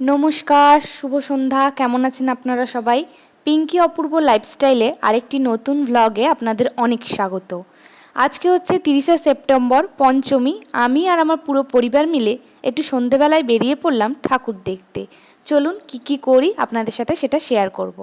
নমস্কার, শুভ সন্ধ্যা। কেমন আছেন আপনারা সবাই? পিঙ্কি অপূর্ব লাইফস্টাইলে আরেকটি নতুন ভ্লগে আপনাদের অনেক স্বাগত। আজকে হচ্ছে তিরিশে সেপ্টেম্বর, পঞ্চমী। আমি আর আমার পুরো পরিবার মিলে একটু সন্ধেবেলায় বেরিয়ে পড়লাম ঠাকুর দেখতে। চলুন কি কি করি, আপনাদের সাথে সেটা শেয়ার করব।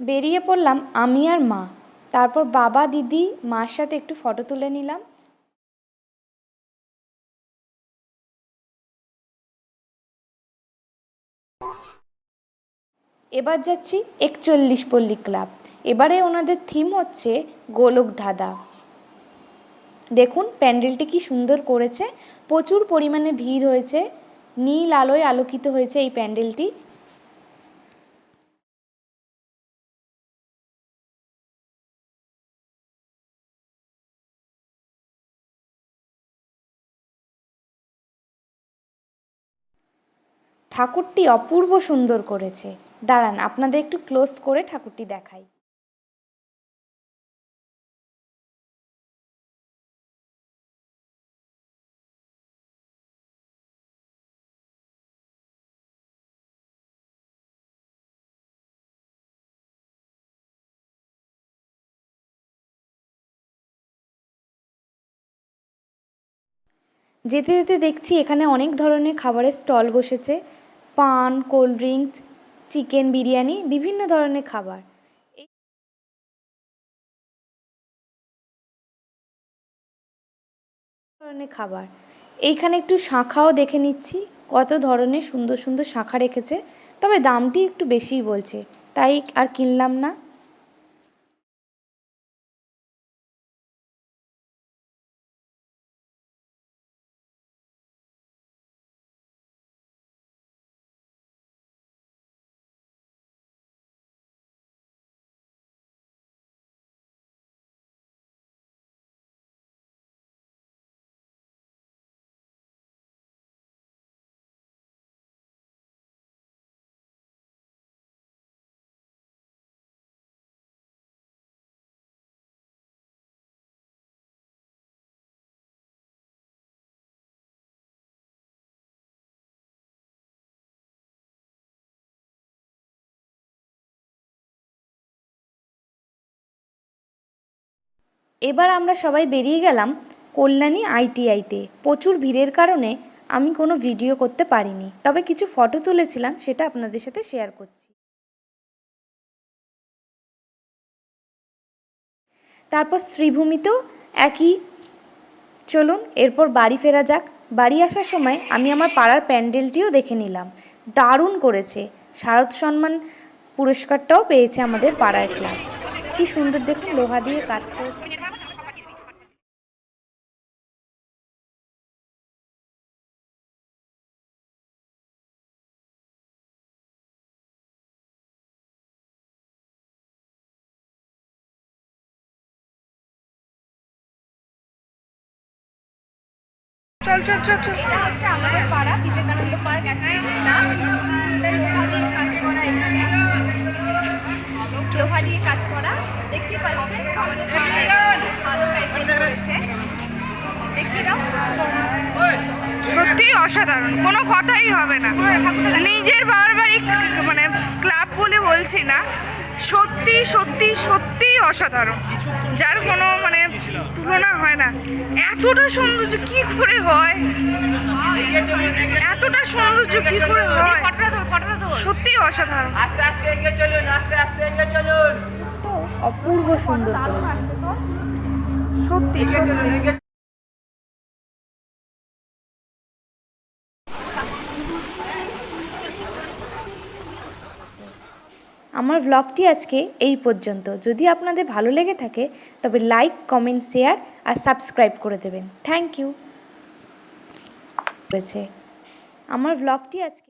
বেরিয়ে পড়লাম আমি আর মা। তারপর বাবা, দিদি, মার সাথে একটু ফটো তুলে নিলাম। এবার যাচ্ছি একচল্লিশ পল্লী ক্লাব। এবারে ওনাদের থিম হচ্ছে গোলক ধাঁধা। দেখুন, প্যান্ডেলটি কি সুন্দর করেছে। প্রচুর পরিমাণে ভিড় হয়েছে। নীল আলোয় আলোকিত হয়েছে এই প্যান্ডেলটি। ঠাকুরটি অপূর্ব সুন্দর করেছে। দাঁড়ান, আপনাদের একটু ক্লোজ করে ঠাকুরটি দেখাই। যেতে যেতে দেখছি এখানে অনেক ধরনের খাবারের স্টল বসেছে। পান, কোল্ড ড্রিঙ্কস, চিকেন বিরিয়ানি, বিভিন্ন ধরনের খাবার। ধরনের খাবার। এইখানে একটু শাঁখাও দেখে নিচ্ছি, কত ধরনের সুন্দর সুন্দর শাঁখা রেখেছে, তবে দামটি একটু বেশিই বলছে, তাই আর কিনলাম না। এবার আমরা সবাই বেরিয়ে গেলাম কল্যাণী আইটিআইতে। প্রচুর ভিড়ের কারণে আমি কোনো ভিডিও করতে পারিনি। তবে কিছু ফটো তুলেছিলাম, সেটা আপনাদের সাথে শেয়ার করছি। তারপর শ্রীভূমিতেও একই। চলুন, এরপর বাড়ি ফেরা যাক। বাড়ি আসার সময় আমি আমার পাড়ার প্যান্ডেলটিও দেখে নিলাম। দারুণ করেছে। শারদ সম্মান পুরস্কারটাও পেয়েছে আমাদের পাড়ার ক্লাব। কি সুন্দর দেখুন, লোহা দিয়ে কাজ করেছে। চল চল চল চল। এটা হচ্ছে আমাদের পাড়া বিবেকানন্দ পার্ক লোহা দিয়ে কাজ করা এখানে। লোহা দিয়ে কাজ করা দেখতে পাচ্ছেন? আমাদের পাড়ায় ভালো প্যান্ডেল রয়েছে। দেখতে দাও। সত্যি অসাধারণ। কোনো কথাই হবে না। নিজের বাবার বাড়ি মানে ক্লাব বলে বলছি না। সত্যি সত্যি সত্যি অসাধারণ। যার কোনো মানে হয় এতটা সৌন্দর্য কি করে হয়? এতটা সৌন্দর্য কি করে হয়? সত্যি অসাধারণ। আস্তে আস্তে এগিয়ে চলুন আস্তে আস্তে এগিয়ে চলুন। অপূর্ব সুন্দর করেছে। সত্যি আমার ভ্লগটি আজকে এই পর্যন্ত। যদি আপনাদের ভালো লেগে থাকে, তবে লাইক কমেন্ট শেয়ার আর সাবস্ক্রাইব করে দেবেন। থ্যাংক ইউ আমার ভ্লগটি আজকে